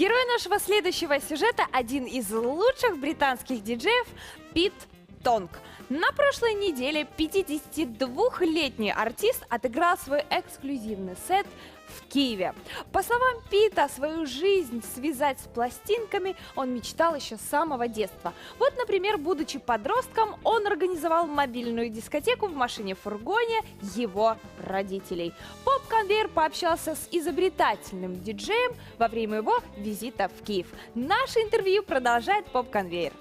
Герой нашего следующего сюжета – один из лучших британских диджеев Пит Тонг. На прошлой неделе 52-летний артист отыграл свой эксклюзивный сет в Киеве. По словам Пита, свою жизнь связать с пластинками он мечтал еще с самого детства. Вот, например, будучи подростком, он организовал мобильную дискотеку в машине-фургоне его родителей. Поп-конвейер пообщался с изобретательным диджеем во время его визита в Киев. Наше интервью продолжает поп-конвейер.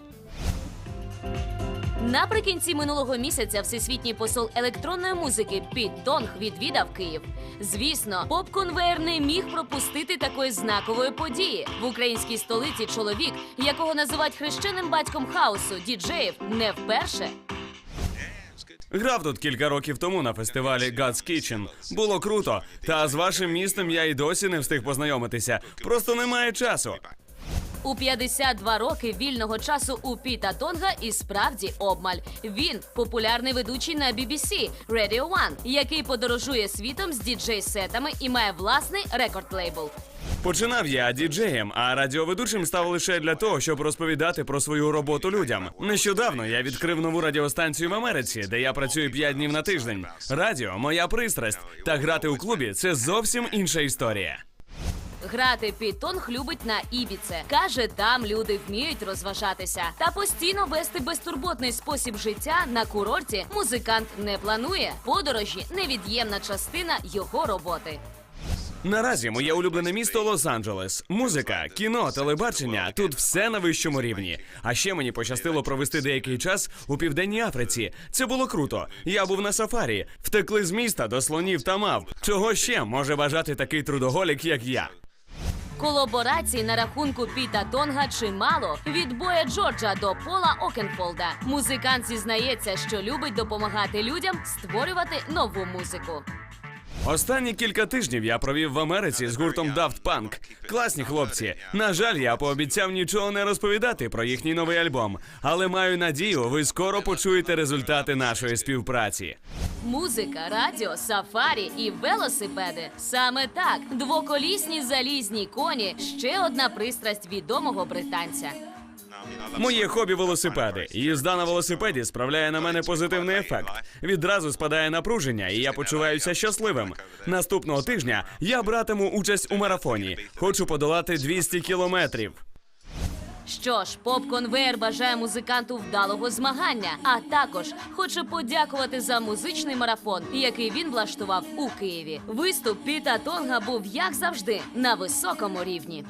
Наприкінці минулого місяця всесвітній посол електронної музики Піт Тонг відвідав Київ. Звісно, поп-конвейер не міг пропустити такої знакової події. В українській столиці чоловік, якого називають хрещеним батьком хаосу, діджеїв, не вперше. Грав тут кілька років тому на фестивалі God's Kitchen. Було круто. Та з вашим містом я й досі не встиг познайомитися. Просто немає часу. У 52 роки вільного часу у Піта Тонга і справді обмаль. Він популярний ведучий на BBC Radio One, який подорожує світом з діджей-сетами і має власний рекорд-лейбл. Починав я діджеєм, а радіоведучим став лише для того, щоб розповідати про свою роботу людям. Нещодавно я відкрив нову радіостанцію в Америці, де я працюю 5 днів на тиждень. Радіо моя пристрасть. Та грати у клубі це зовсім інша історія. Грати Піт Тонг любить на Ібіце. Каже, там люди вміють розважатися. Та постійно вести безтурботний спосіб життя на курорті музикант не планує. Подорожі невід'ємна частина його роботи. Наразі моє улюблене місто Лос-Анджелес. Музика, кіно, телебачення тут все на вищому рівні. А ще мені пощастило провести деякий час у південній Африці. Це було круто. Я був на сафарі, втекли з міста до слонів та мав. Чого ще може бажати такий трудоголік, як я? Колаборацій на рахунку Піта Тонга чимало від боя Джорджа до Пола Окенфолда. Музикант зізнається, що любить допомагати людям створювати нову музику. Останні кілька тижнів я провів в Америці з гуртом Daft Punk. Класні хлопці. На жаль, я пообіцяв нічого не розповідати про їхній новий альбом, але маю надію, ви скоро почуєте результати нашої співпраці. Музика, радіо, сафарі і велосипеди. Саме так, двоколісні залізні коні ще одна пристрасть відомого британця. Моє хобі велосипеди. Їзда на велосипеді справляє на мене позитивний ефект. Відразу спадає напруження, і я почуваюся щасливим. Наступного тижня я братиму участь у марафоні. Хочу подолати 200 кілометрів. Що ж, поп-конвейер бажає музиканту вдалого змагання, а також хоче подякувати за музичний марафон, який він влаштував у Києві. Виступ Піта Тонга був як завжди на високому рівні.